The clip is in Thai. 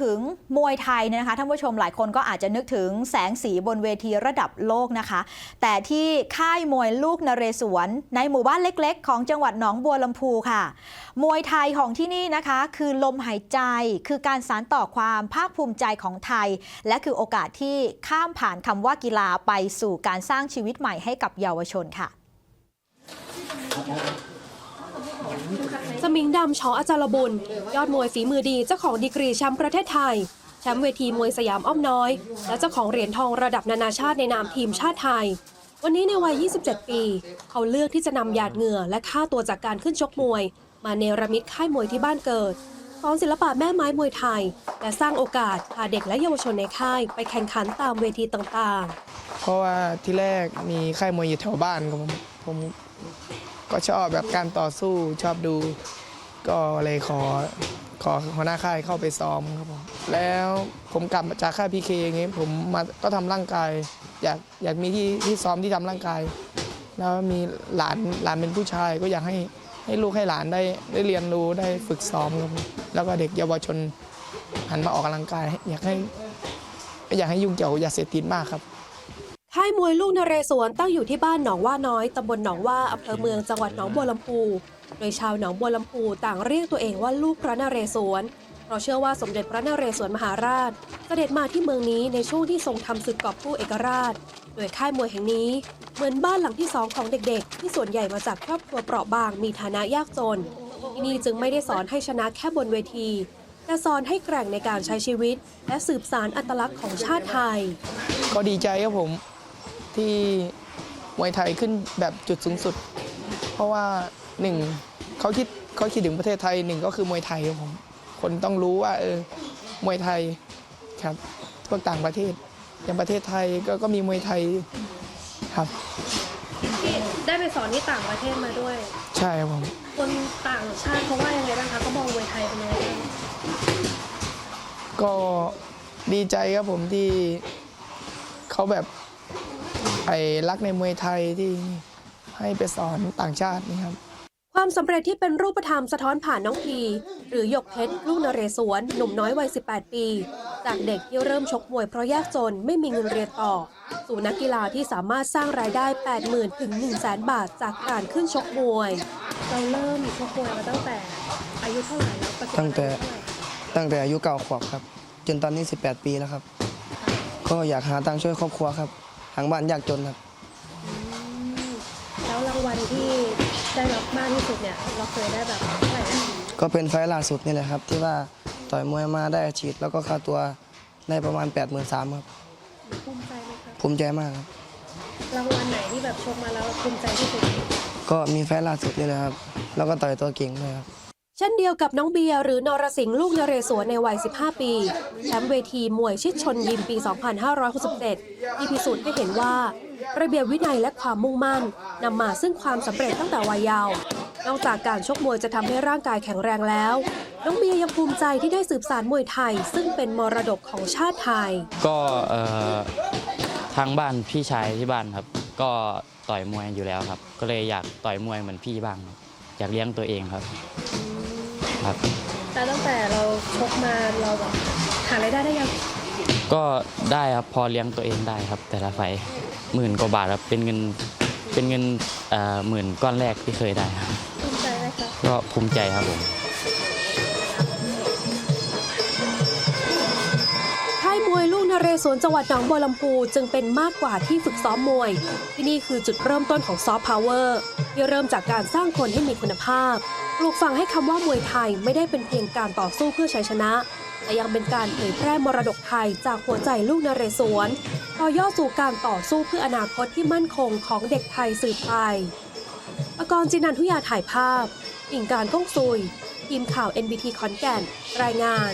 ถึงมวยไทยเนี่ยนะคะท่านผู้ชมหลายคนก็อาจจะนึกถึงแสงสีบนเวทีระดับโลกนะคะ แต่ที่ค่ายมวยลูกนเรศวร ในหมู่บ้านเล็กๆ ของจังหวัดหนองบัวลำพูค่ะ มวยไทยของที่นี่นะคะ คือลมหายใจคือการสานต่อความภาคภูมิใจของไทย และคือโอกาสที่ข้ามผ่านคำว่ากีฬาไปสู่การสร้างชีวิตใหม่ให้กับเยาวชนค่ะ สมิงดำชออาจารบุญ ยอดมวยฝีมือดีเจ้าของดีกรีแชมป์ประเทศไทย แชมป์เวทีมวยสยามอ้อมน้อย และเจ้าของเหรียญทองระดับนานาชาติในนามทีมชาติไทย วันนี้ในวัย 27 ปี เขาเลือกที่จะนำหยาดเหงื่อและค่าตัวจากการขึ้นชกมวย มาเนรมิตค่ายมวยที่บ้านเกิดสอนศิลปะแม่ไม้มวยไทย และสร้างโอกาสพาเด็กและเยาวชนในค่าย ไปแข่งขันตามเวทีต่างๆ เพราะว่าที่แรกมีค่ายมวยอยู่แถวบ้านครับผมผม ก็ชอบแบบการต่อสู้ชอบดู ก็เลยขอขอหัวหน้าค่ายเข้าไปซ้อมครับผมแล้วผมกลับจากค่ายพีเคอย่างเงี้ยผมมาก็ทำร่างกาย อยากอยากมีที่ที่ซ้อมที่ทำร่างกาย แล้วมีหลานหลานเป็นผู้ชายก็อยากให้ให้ลูกให้หลานได้ได้เรียนรู้ได้ฝึกซ้อมครับผมแล้วก็เด็กเยาวชนหันมาออกกำลังกาย อยากให้อยากให้ยุ่งเกี่ยวกับยาเสพติดมากครับ ค่ายมวยลูกนเรศวรตั้งอยู่ที่บ้านหนองว่าน้อยตำบลหนองว่าอำเภอเมืองจังหวัดหนองบัวลำพู โดยชาวหนองบัวลำพูต่างเรียกตัวเองว่าลูกพระนเรศวรเพราะเชื่อว่าสมเด็จพระนเรศวรมหาราช เสด็จมาที่เมืองนี้ในช่วงที่ทรงทำศึกกอบกู้เอกราช โดยค่ายมวยแห่งนี้เหมือนบ้านหลังที่สองของเด็กๆ ที่ส่วนใหญ่มาจากครอบครัวเปราะบางมีฐานะยากจน ที่นี่จึงไม่ได้สอนให้ชนะแค่บนเวที แต่สอนให้แกร่งในการใช้ชีวิต และสืบสานอัตลักษณ์ของชาติไทย ก็ดีใจครับผม ที่มวยไทยขึ้นแบบจุดสูงสุด เพราะว่าหนึ่งเขาคิดเขาคิดถึงประเทศไทยหนึ่งก็คือมวยไทยครับผมคนต้องรู้ว่าเออมวยไทยครับพวกต่างประเทศอย่างประเทศไทยก็ก็มีมวยไทยครับ ที่ได้ไปสอนที่ต่างประเทศมาด้วย ใช่ครับผม คนต่างชาติเขาว่ายังไงบ้างคะเขามองมวยไทยเป็นยังไงบ้างก็ดีใจครับผมที่เขาแบบ ไอ้รักในมวยไทยที่ให้ไปสอนต่างชาตินี่ครับความสำเร็จที่เป็นรูปธรรมสะท้อนผ่านน้องพี หรือหยกเพชรลูกนเรศวรหนุ่มน้อยวัย 18 ปี จากเด็กที่เริ่มชกมวยเพราะยากจนไม่มีเงินเรียนต่อ สู่นักกีฬาที่สามารถสร้างรายได้ 80,000 ถึง 100,000 บาทจากการขึ้นชกมวย เราเริ่มชกมวยมาตั้งแต่อายุเท่าไหร่แล้วประกวดตั้งแต่อายุเท่าไหร่ตั้งแต่อายุเก้าขวบครับ จนตอนนี้ 18 ปีแล้วครับ ก็อยากหาตังค์ช่วยครอบครัวครับ ทางบ้านยากจนครับ แล้วรางวัลที่ได้รับมากที่สุดเนี่ยเราเคยได้แบบเท่าไหร่นะก็เป็นไฟล์ล่าสุดนี่แหละครับ ที่ว่าต่อยมวยมาได้อาชีพแล้วก็ค่าตัวได้ประมาณ 8 3 0 0 0ครับภูมิใจไหมคะภูมิใจมากครับ รางวัลไหนที่แบบชกมาแล้วภูมิใจที่สุดก็มีไฟล์ล่าสุดนี่แหละครับ แล้วก็ต่อยตัวเก่งด้วยครับ เช่นเดียวกับน้องเบียร์หรือนรสิงห์ลูกนเรศวรในวัย 15 ปีแชมป์เวทีมวยชิดชนยิมปี 2567 ที่พิสูจน์ให้เห็นว่า ระเบียบวินัยและความมุ่งมั่นนำมาซึ่งความสำเร็จตั้งแต่วัยเยาว์นอกจากการชกมวยจะทำให้ร่างกายแข็งแรงแล้ว น้องเบียร์ยังภูมิใจที่ได้สืบสานมวยไทย ซึ่งเป็นมรดกของชาติไทย ก็ทางบ้านพี่ชายที่บ้านครับ ก็ต่อยมวยอยู่แล้วครับ ก็เลยอยากต่อยมวยเหมือนพี่บ้าง อยากเลี้ยงตัวเองครับ ครับแต่ตั้งแต่เราชกมาเราแบบหารายได้ได้ยังก็ได้ครับพอเลี้ยงตัวเองได้ครับ แต่ละไฟล์หมื่นกว่าบาทครับเป็นเงินเป็นเงินเอ่อหมื่นก้อนแรกที่เคยได้ครับภูมิใจไหมคะก็ภูมิใจครับผม เรศวรจังหวัดหนองบัวลำพูจึงเป็นมากกว่าที่ฝึกซ้อมมวย ที่นี่คือจุดเริ่มต้นของซอฟต์พาวเวอร์ที่เริ่มจากการสร้างคนให้มีคุณภาพ ปลูกฝังให้คำว่ามวยไทยไม่ได้เป็นเพียงการต่อสู้เพื่อชัยชนะ แต่ยังเป็นการเผยแพร่มรดกไทยจากหัวใจลูกนเรศวรต่อยอดสู่การต่อสู้เพื่ออนาคตที่มั่นคงของเด็กไทยสืบไปปกรณ์จินันทุยาถ่ายภาพอิงการก้องซุย ทีมข่าว NBT ขอนแก่น รายงาน